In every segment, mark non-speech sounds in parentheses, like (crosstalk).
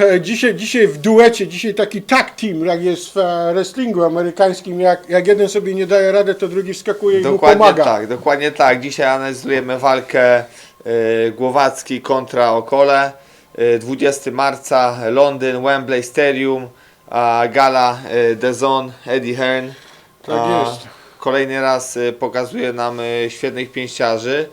e, dzisiaj, dzisiaj w duecie, dzisiaj taki tag team, jak jest w e, wrestlingu amerykańskim, jak, jak jeden sobie nie daje radę, to drugi wskakuje i mu Dokładnie pomaga. tak, dokładnie tak. Dzisiaj analizujemy walkę y, Głowacki kontra Okole. Y, 20 marca, Londyn, Wembley Stadium, a gala y, The Zone, Eddie Hearn. Tak A, jest. Kolejny raz y, pokazuje nam y, świetnych pięściarzy.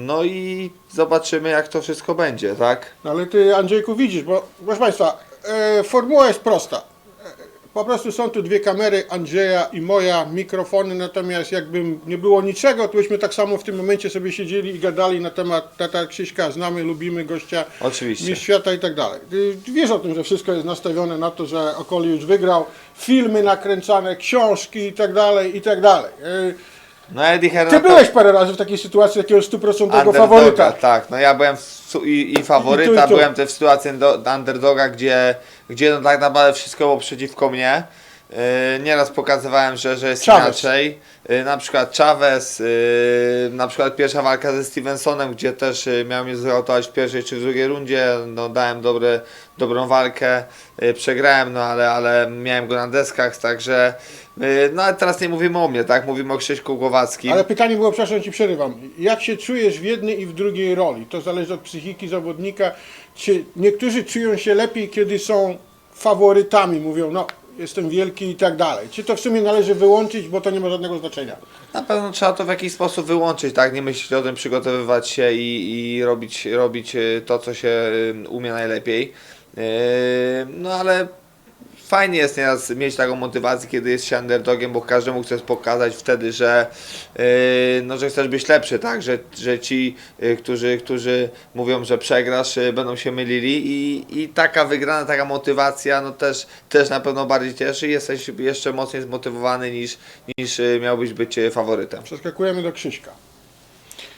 No i zobaczymy jak to wszystko będzie, tak? No ale ty Andrzejku widzisz, bo proszę Państwa, e, formuła jest prosta. E, Po prostu są tu dwie kamery, Andrzeja i moja, mikrofony, natomiast jakby nie było niczego, to byśmy tak samo w tym momencie sobie siedzieli i gadali na temat Tata Krzyśka, znamy, lubimy gościa, Oczywiście. mistrz świata i tak dalej. Ty wiesz o tym, że wszystko jest nastawione na to, że Okoli już wygrał, filmy nakręcane, książki i tak dalej, i tak dalej. E, No Eddie Hearn Ty byłeś parę razy w takiej sytuacji takiego stuprocentowego Underdoga, faworyta. Tak, no ja byłem w, su- i, i faworyta, I tu, i tu. byłem też w sytuacji do, underdoga, gdzie, gdzie no tak naprawdę wszystko było przeciwko mnie. Yy, nieraz pokazywałem, że, że jest Chavez. inaczej. Yy, na przykład Chavez, yy, na przykład pierwsza walka ze Stevensonem, gdzie też miał mnie zrautować w pierwszej czy w drugiej rundzie. No, dałem dobre, dobrą walkę, przegrałem, no ale, ale miałem go na deskach, także. No ale teraz nie mówimy o mnie, tak? Mówimy o Krzyśku Głowackim. Ale pytanie było, przepraszam Ci przerywam, jak się czujesz w jednej i w drugiej roli? To zależy od psychiki zawodnika. Czy niektórzy czują się lepiej, kiedy są faworytami, mówią, no jestem wielki i tak dalej. Czy to w sumie należy wyłączyć, bo to nie ma żadnego znaczenia? Na pewno trzeba to w jakiś sposób wyłączyć, tak? Nie myśleć o tym, przygotowywać się i, i robić, robić y, to, co się y, umie najlepiej. Yy, No ale fajnie jest nieraz mieć taką motywację, kiedy jest się underdogiem, bo każdemu chcesz pokazać wtedy, że, yy, no, że chcesz być lepszy, tak? Że, że ci, yy, którzy, którzy mówią, że przegrasz, yy, będą się mylili i, i taka wygrana, taka motywacja, no też, też na pewno bardziej cieszy. Jesteś jeszcze mocniej zmotywowany niż, niż yy, miałbyś być yy, faworytem. Przeskakujemy do Krzyśka.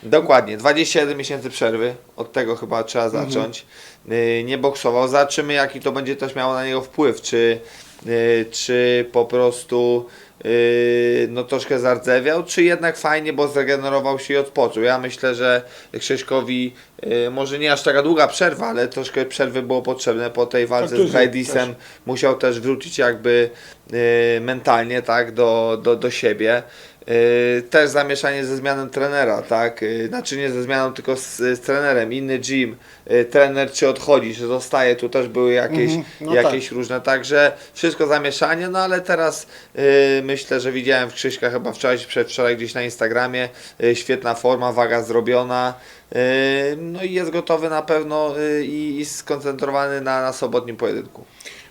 Dokładnie, 21 miesięcy przerwy, od tego chyba trzeba Mhm. zacząć. Yy, Nie boksował, zobaczymy jaki to będzie też miało na niego wpływ, czy, yy, czy po prostu yy, no troszkę zardzewiał, czy jednak fajnie, bo zregenerował się i odpoczął. Ja myślę, że Krzyśkowi może nie aż taka długa przerwa, ale troszkę przerwy było potrzebne po tej walce z Kontuzji Braidisem. Musiał też wrócić jakby mentalnie tak, do, do, do siebie. Yy, też zamieszanie ze zmianą trenera, tak? Yy, znaczy nie ze zmianą, tylko z, z trenerem. Inny gym, yy, trener czy odchodzi, czy zostaje, tu też były jakieś, Mhm, no jakieś różne, także wszystko zamieszanie, no ale teraz myślę, że widziałem w Krzyśka chyba wczoraj, przedwczoraj gdzieś na Instagramie, świetna forma, waga zrobiona, no i jest gotowy na pewno i, i skoncentrowany na, na sobotnim pojedynku.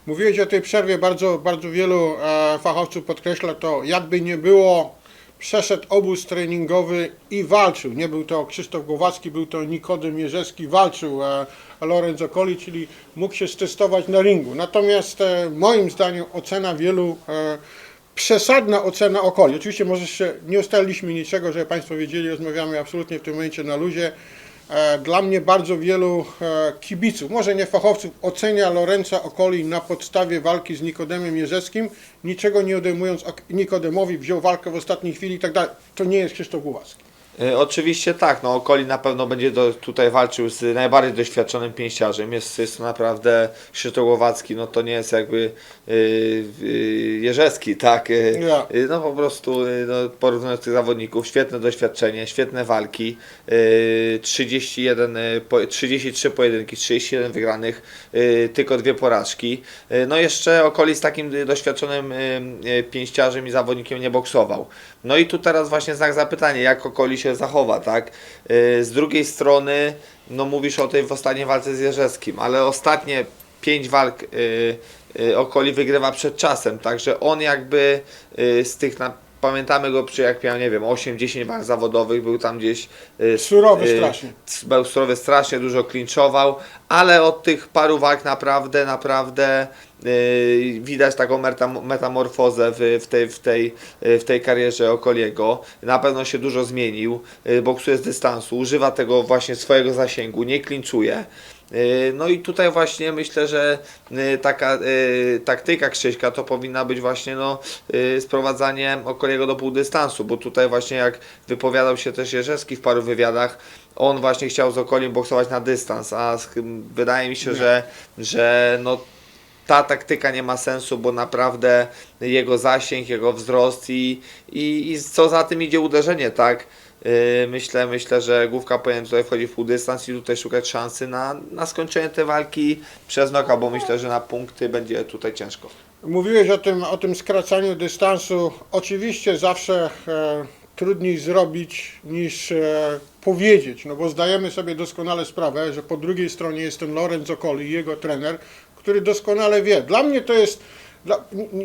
Mówiłeś o tej przerwie, bardzo, bardzo wielu e, fachowców podkreśla to, jakby nie było, przeszedł obóz treningowy i walczył. Nie był to Krzysztof Głowacki, był to Nikodem Jerzewski, walczył e, Lorenz Okoli, czyli mógł się stestować na ringu. Natomiast e, moim zdaniem ocena wielu, e, przesadna ocena Okoli. Oczywiście może jeszcze nie ustaliliśmy niczego, żeby Państwo wiedzieli, rozmawiamy absolutnie w tym momencie na luzie. E, Dla mnie bardzo wielu e, kibiców, może nie fachowców, ocenia Lorenza Okoli na podstawie walki z Nikodemem Jerzewskim, niczego nie odejmując Nikodemowi, wziął walkę w ostatniej chwili i tak dalej. To nie jest Krzysztof Głowacki. Y, Oczywiście tak, no Okoli na pewno będzie do, tutaj walczył z najbardziej doświadczonym pięściarzem. Jest, jest to naprawdę Krzysztof Głowacki, no to nie jest jakby yy, yy, Jerzewski, tak? Yy, no po prostu yy, no, porównując tych zawodników, świetne doświadczenie, świetne walki, yy, 31, yy, po, 33 pojedynki, 31 wygranych, yy, tylko dwie porażki. Yy, no jeszcze Okoli z takim doświadczonym yy, pięściarzem i zawodnikiem nie boksował. No i tu teraz właśnie znak zapytania, jak Okoli się zachowa, tak? Yy, Z drugiej strony, no mówisz o tej w ostatniej walce z Jerzewskim, ale ostatnie pięć walk yy, yy, Okoli wygrywa przed czasem, także on jakby z tych na Pamiętamy go przy jak miał, nie wiem, 8-10 walk zawodowych, był tam gdzieś yy, Surowy yy, strasznie. był surowy strasznie, dużo klinczował, ale od tych paru walk naprawdę, naprawdę yy, widać taką metam- metamorfozę w, tej, w, tej, w tej karierze Okoliego. Na pewno się dużo zmienił, boksuje z dystansu, używa tego właśnie swojego zasięgu, nie klinczuje. Yy, No i tutaj właśnie myślę, że yy, taka yy, taktyka Krzyśka to powinna być właśnie no, sprowadzanie Okoliego do półdystansu, bo tutaj właśnie jak wypowiadał się też Jerzewski w paru wywiadach, on właśnie chciał z Okolim boksować na dystans, a wydaje mi się, że, że no, ta taktyka nie ma sensu, bo naprawdę jego zasięg, jego wzrost i, i, i co za tym idzie uderzenie, tak? Yy, Myślę, myślę, że główka powinien tutaj wchodzić w pół dystans i tutaj szukać szansy na, na skończenie tej walki przez noka, bo myślę, że na punkty będzie tutaj ciężko. Mówiłeś o tym, o tym skracaniu dystansu. Oczywiście zawsze e, trudniej zrobić niż e, powiedzieć, no bo zdajemy sobie doskonale sprawę, że po drugiej stronie jest ten Lorenzo Colli jego trener, który doskonale wie. Dla mnie to jest,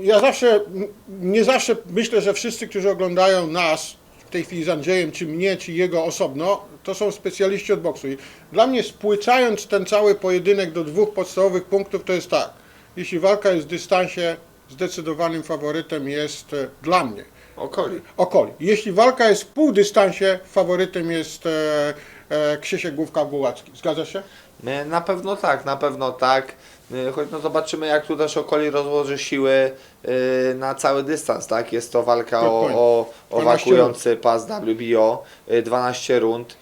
ja zawsze, nie zawsze myślę, że wszyscy, którzy oglądają nas, tej chwili z Andrzejem, czy mnie, czy jego osobno, to są specjaliści od boksu. I dla mnie spłycając ten cały pojedynek do dwóch podstawowych punktów, to jest tak. Jeśli walka jest w dystansie, zdecydowanym faworytem jest e, dla mnie Okoli. Okoli. Jeśli walka jest w półdystansie, faworytem jest e, e, Krzysiek Główka-Bułacki. Zgadza się? My Na pewno tak, na pewno tak. Y, Choć no zobaczymy, jak tu też Okoli rozłoży siły y, na cały dystans, tak? Jest to walka o, Dokładnie. o, o 12 wakujący pas WBO, y, 12 rund.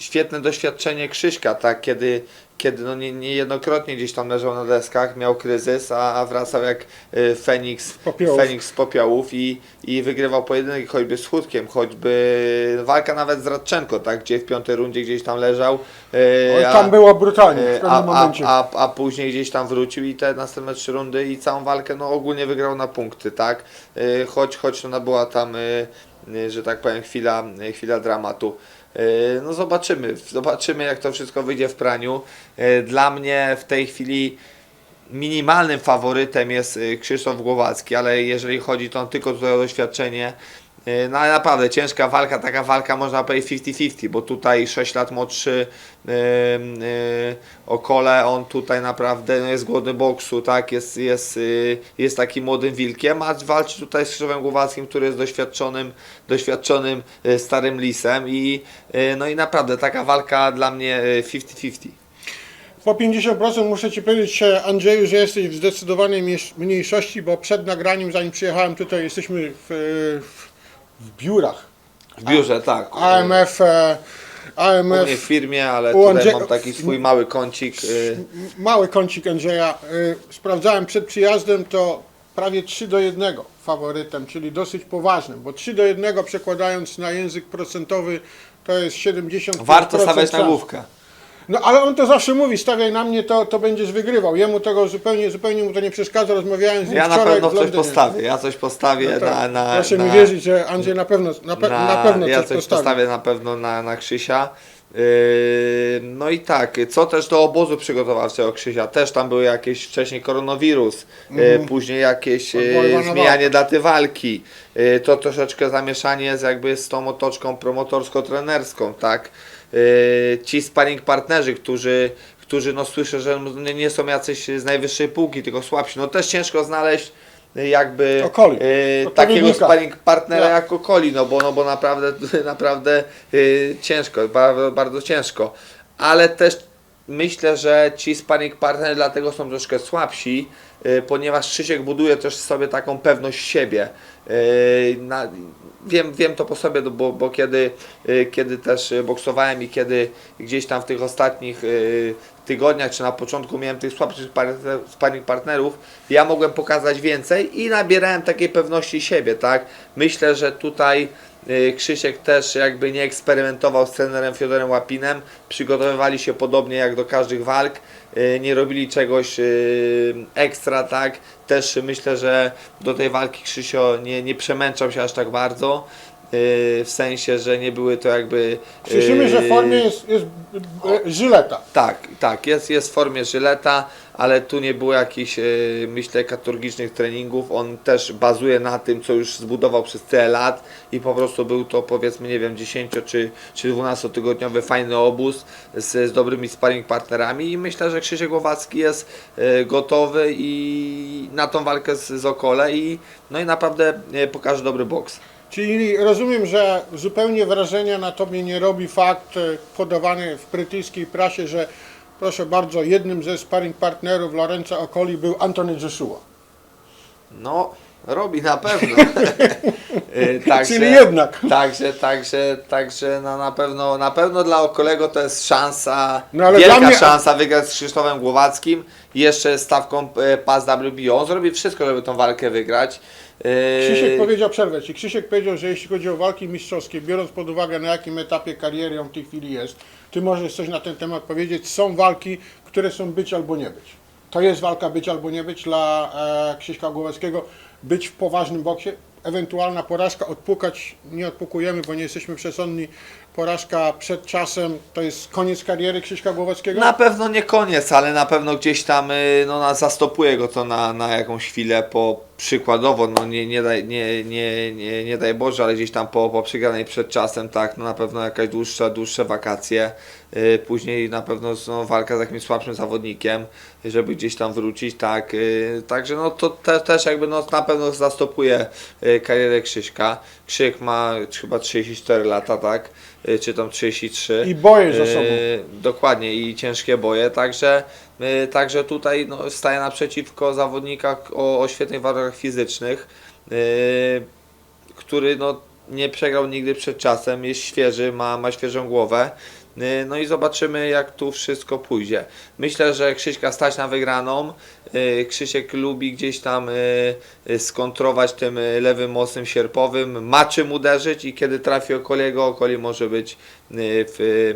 Y, Świetne doświadczenie Krzyśka, tak? Kiedy, kiedy no nie, niejednokrotnie gdzieś tam leżał na deskach, miał kryzys, a, a wracał jak y, Feniks, popiołów. Feniks z popiołów i, i wygrywał pojedynek choćby z choćby walka nawet z Radczenko, tak? Gdzie w piątej rundzie gdzieś tam leżał. y, a- tam było brutalnie w E, pewnym a, a, momencie. a, a później gdzieś tam wrócił i te następne trzy rundy i całą walkę no ogólnie wygrał na punkty, tak? E, Choć, choć ona była tam, e, e, że tak powiem, chwila, e, chwila dramatu. E, No zobaczymy, zobaczymy jak to wszystko wyjdzie w praniu. E, Dla mnie w tej chwili minimalnym faworytem jest y, Krzysztof Głowacki, ale jeżeli chodzi to tylko tutaj o doświadczenie, no ale naprawdę ciężka walka, taka walka można powiedzieć 50-50, bo tutaj 6 lat młodszy yy, yy, Okole, on tutaj naprawdę no, jest głodny boksu, tak, jest, jest, yy, jest takim młodym wilkiem, a walczy tutaj z Krzysztofem Głowackim, który jest doświadczonym, doświadczonym yy, starym lisem i yy, no i naprawdę taka walka dla mnie yy, 50-50. Po 50% muszę Ci powiedzieć, Andrzeju, że jesteś w zdecydowanej mniejsz- mniejszości, bo przed nagraniem, zanim przyjechałem tutaj, jesteśmy w, e, w, w biurach. W biurze, tak. AMF, e, U mnie w AMF, firmie, ale U tutaj Andrze- mam taki swój mały kącik. y, mały kącik Andrzeja. E, Sprawdzałem przed przyjazdem, to prawie 3 do 1 faworytem, czyli dosyć poważnym, bo 3 do 1 przekładając na język procentowy to jest 70%. Warto stawiać na główkę. No ale on to zawsze mówi, stawiaj na mnie, to, to będziesz wygrywał. Jemu tego zupełnie, zupełnie mu to nie przeszkadza, rozmawiałem z nim Ja na wczoraj pewno w coś Londynie. postawię. Ja coś postawię No to na, na, Proszę na, mi wierzyć, że Andrzej na pewno, na, pe- na, pewno ja coś, coś postawi. postawię na pewno na, na Krzysia. Yy, No i tak, co też do obozu przygotowawczego Krzysia, też tam były jakieś wcześniej koronawirus, yy, później jakieś yy, Odwoływana zmienianie daty walki, to troszeczkę zamieszanie z jakby z tą otoczką promotorsko-trenerską, tak? Ci sparring partnerzy, którzy, którzy no słyszę, że nie- są jacyś z najwyższej półki, tylko słabsi, no też ciężko znaleźć jakby yy, takiego sparring partnera Ja. jak Okoli, no bo, no bo naprawdę, (laughs) naprawdę yy, ciężko, bardzo, bardzo ciężko. Ale też myślę, że ci sparring partnerzy dlatego są troszkę słabsi, yy, ponieważ Krzysiek buduje też sobie taką pewność siebie. Yy, na, wiem, wiem to po sobie, bo, bo kiedy, yy, kiedy też yy, boksowałem i kiedy gdzieś tam w tych ostatnich tygodniach czy na początku miałem tych słabszych par- sparring partnerów, ja mogłem pokazać więcej i nabierałem takiej pewności siebie, tak? Myślę, że tutaj Krzysiek też jakby nie eksperymentował z trenerem Fiodorem Łapinem, przygotowywali się podobnie jak do każdych walk, y, nie robili czegoś y, ekstra, tak? Też myślę, że do tej walki Krzysio nie, nie przemęczał się aż tak bardzo, y, w sensie, że nie były to jakby... Słyszymy, że w y, formie jest, jest e, Żyleta. tak, tak, jest, jest w formie Żyleta, ale tu nie było jakichś, myślę, katurgicznych treningów. On też bazuje na tym, co już zbudował przez tyle lat i po prostu był to, powiedzmy, nie wiem, 10 czy, czy 12 tygodniowy fajny obóz z, z dobrymi sparring partnerami i myślę, że Krzysiek Głowacki jest gotowy i na tą walkę z, z Okole i no i naprawdę pokaże dobry boks. Czyli rozumiem, że zupełnie wrażenia na tobie nie robi fakt e, podawany w brytyjskiej prasie, że proszę bardzo, jednym ze sparring partnerów Lorenza Okoli był Anthony Joshua. No, Robi na pewno. Y, (laughs) także, Czyli jednak. Także, także, także no na pewno, na pewno dla Okolego to jest szansa, No wielka mnie- szansa wygrać z Krzysztofem Głowackim jeszcze stawką e, pas WBO. On zrobi wszystko, żeby tą walkę wygrać. Y, Krzysiek powiedział, przerwę ci, Krzysiek powiedział, że jeśli chodzi o walki mistrzowskie, biorąc pod uwagę na jakim etapie kariery on w tej chwili jest, ty możesz coś na ten temat powiedzieć, są walki, które są być albo nie być. To jest walka być albo nie być dla e, Krzyśka Głowackiego, być w poważnym boksie, ewentualna porażka, odpukać, nie odpukujemy, bo nie jesteśmy przesądni, porażka przed czasem, to jest koniec kariery Krzyśka Głowackiego? Na pewno nie koniec, ale na pewno gdzieś tam y, no, zastopuje go to na, na jakąś chwilę. Po przykładowo, no nie, nie, daj, nie, nie, nie, nie daj Boże, ale gdzieś tam po, po przegranej przed czasem, tak, no na pewno jakaś dłuższa, dłuższe wakacje, y, później na pewno no, walka z jakimś słabszym zawodnikiem, żeby gdzieś tam wrócić, tak, y, także no to te, też jakby no, na pewno zastopuje y, karierę Krzyśka. Krzyk ma chyba 34 lata, tak, y, czy tam 33. I boje za sobą. Y, Dokładnie i ciężkie boje, także, y, także tutaj no, staje naprzeciwko zawodnika o, o świetnych warunkach fizycznych, y, który no, nie przegrał nigdy przed czasem, jest świeży, ma, ma świeżą głowę. Y, No i zobaczymy jak tu wszystko pójdzie. Myślę, że Krzyśka stać na wygraną. Y, Krzysiek lubi gdzieś tam y, y, skontrować tym lewym mocnym sierpowym. Ma czym uderzyć i kiedy trafi Okoliego, Okoli może być w,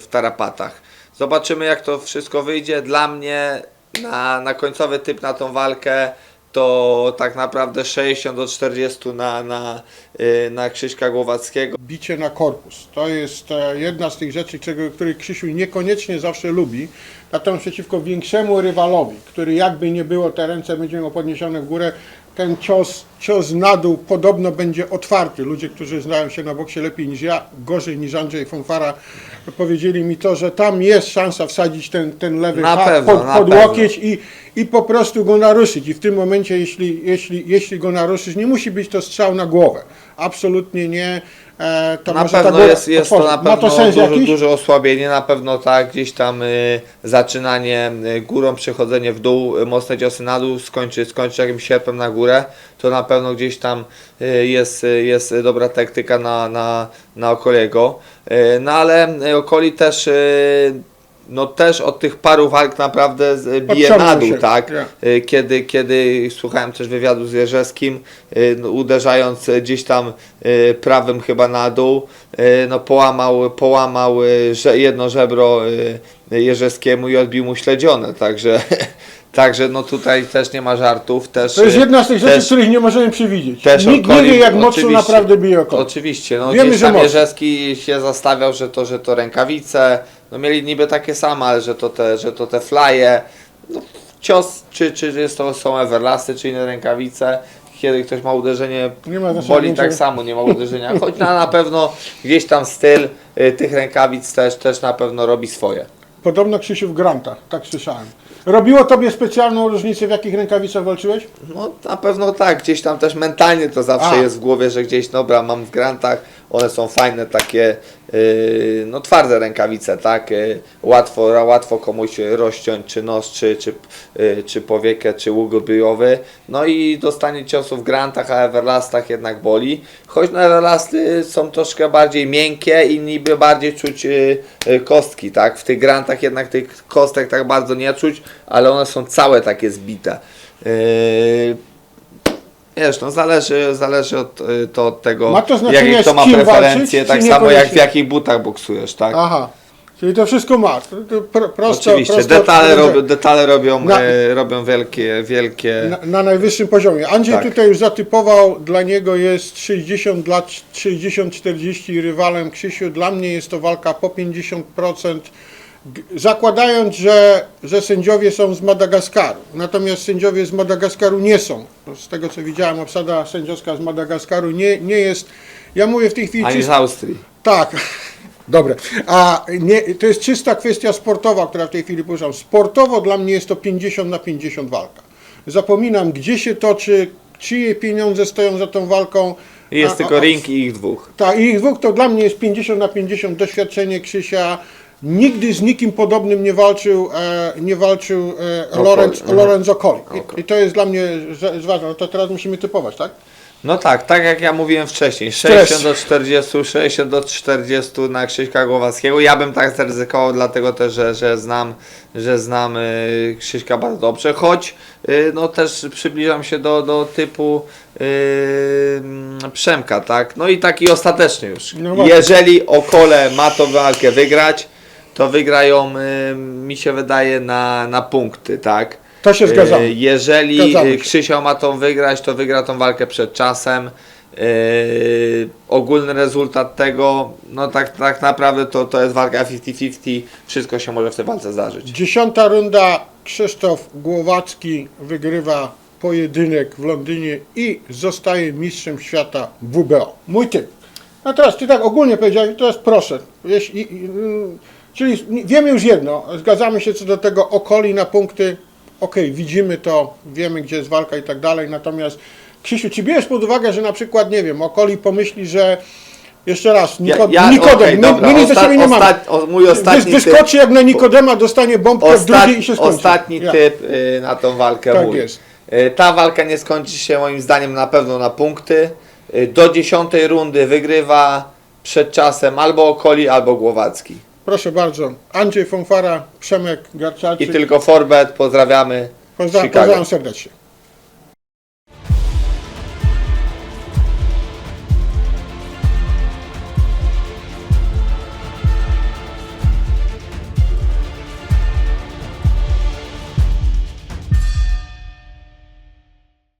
w tarapatach. Zobaczymy jak to wszystko wyjdzie. Dla mnie na, na końcowy typ na tą walkę to tak naprawdę 60 do 40 na, na, y, na Krzyśka Głowackiego. bicie na korpus. To jest e, jedna z tych rzeczy, czego, których Krzysiu niekoniecznie zawsze lubi. Natomiast przeciwko większemu rywalowi, który jakby nie było, te ręce będzie miał podniesione w górę, ten cios, cios na dół podobno będzie otwarty. Ludzie, którzy znają się na boksie lepiej niż ja, gorzej niż Andrzej Fonfara, powiedzieli mi to, że tam jest szansa wsadzić ten, ten lewy Na hak pewno, pod, na pod łokieć i, i po prostu go naruszyć. I w tym momencie, jeśli, jeśli, jeśli go naruszysz, nie musi być to strzał na głowę. Absolutnie nie. E, to na może pewno głowa jest, jest to na Ma pewno to sens duże, jakiś? duże osłabienie, na pewno tak, gdzieś tam y, zaczynanie y, górą, przechodzenie w dół, y, mocne ciosy na dół, skończy, skończy jakimś sierpem na górę, to na pewno gdzieś tam y, jest, y, jest dobra taktyka na, na, na Okoliego. Y, no ale y, Okoli też y, no też od tych paru walk naprawdę z- bije na dół, tak? ja. Y, kiedy, kiedy słuchałem też wywiadu z Jerzewskim, y, no, uderzając gdzieś tam prawym chyba na dół, no połamał, połamał że, jedno żebro Jerzewskiemu i odbił mu śledzione, także, (laughs) także no tutaj też nie ma żartów. Też, To jest jedna z tych rzeczy, też- których nie możemy przewidzieć. też Nikt nie wie, jak mocno naprawdę bije oko. Oczywiście, no Wiemy, gdzieś tam mocno. Jerzewski się zastawiał, że to, że to rękawice, no mieli niby takie same, ale że to te, że to te flaje, no, cios, czy, czy jest to są Everlasty, czy inne rękawice, kiedy ktoś ma uderzenie, Nie ma boli tak samo, nie ma (laughs) uderzenia, choć na, na pewno gdzieś tam styl y, tych rękawic też, też na pewno robi swoje. Podobno Krzysiu w grantach, tak słyszałem. Robiło tobie specjalną różnicę, w jakich rękawicach walczyłeś? No na pewno tak, gdzieś tam też mentalnie to zawsze A. jest w głowie, że gdzieś, dobra, mam w grantach, one są fajne, takie, yy, no twarde rękawice, tak, yy, łatwo, łatwo komuś rozciąć, czy nos, czy, czy, yy, czy powiekę, czy łuk odbiojowy, no i dostanie ciosu w grantach, a Everlastach jednak boli, choć na Everlasty są troszkę bardziej miękkie i niby bardziej czuć kostki, tak, w tych grantach jednak tych kostek tak bardzo nie czuć, ale one są całe takie zbite. Wiesz, no zależy, zależy od, y, to od tego, Ma to znaczenie, jakie kto z ma kim preferencje, walczyć, tak samo jak w jakich butach boksujesz, tak? Aha, czyli to wszystko ma. To, to pro, prosto, Oczywiście, prosto detale, robią, detale robią, Na- e, robią wielkie, wielkie... na, na najwyższym poziomie. Andrzej Tak. tutaj już zatypował, dla niego jest 60 lat, 60-40 rywalem Krzysiu. Dla mnie jest to walka po 50%. Zakładając, że, że sędziowie są z Madagaskaru. Natomiast sędziowie z Madagaskaru nie są. Z tego co widziałem, obsada sędziowska z Madagaskaru nie, nie jest. Ja mówię w tej chwili Ani z Austrii. tak, (laughs) dobre. A nie, to jest czysta kwestia sportowa, która w tej chwili poruszam. Sportowo dla mnie jest to 50 na 50 walka. Zapominam, gdzie się toczy, czyje pieniądze stoją za tą walką. Jest A- tylko a- ring i ich dwóch. Tak, i ich dwóch to dla mnie jest 50 na 50 doświadczenie Krzysia, Nigdy z nikim podobnym nie walczył, e, nie walczył e, Okoli, Lorenz. Lorenz Okoli. Okoli. I, I to jest dla mnie że- ważne. No to teraz musimy typować, tak? No tak, tak jak ja mówiłem wcześniej, 60 do 40, 60 do 40 na Krzyśka Głowackiego. Ja bym tak zaryzykował, dlatego też, że, że znam, że znam y, Krzyśka bardzo dobrze, choć y, no też przybliżam się do, do typu y, mm, Przemka, tak? No i taki ostateczny już. No właśnie. Jeżeli Okole ma tą walkę wygrać, to wygrają, y, mi się wydaje, na, na punkty, tak? To się zgadzamy. E, Jeżeli Zgadzamy e, się. Krzysio ma tą wygrać, to wygra tą walkę przed czasem. E, ogólny rezultat tego, no tak, tak naprawdę to, to jest walka 50-50. Wszystko się może w tej walce zdarzyć. Dziesiąta runda. Krzysztof Głowacki wygrywa pojedynek w Londynie i zostaje mistrzem świata WBO. Mój typ. No teraz ty tak ogólnie powiedziałeś, teraz proszę. Jeśli, czyli wiemy już jedno, zgadzamy się co do tego okoli na punkty. Okej, widzimy to, wiemy gdzie jest walka i tak dalej. Natomiast Krzysiu, czy bierzesz pod uwagę, że na przykład, nie wiem, okoli pomyśli, że jeszcze raz, Niko, Nikodem, okej, my, dobra, my nic osta- nie mamy. ostat- o, mój ostatni Wys, typ, wyskoczy jak na Nikodema, dostanie bombkę w drugiej i się ostat, skończy. ostatni Ja. typ y, na tą walkę Tak mój. jest. Y, Ta walka nie skończy się moim zdaniem na pewno na punkty. Y, Do dziesiątej rundy wygrywa przed czasem albo Okoli, albo Głowacki. Proszę bardzo, Andrzej Fonfara, Przemek I Garczalczyk. tylko Forbet, pozdrawiamy. Pozdrawiam, pozdrawiam serdecznie.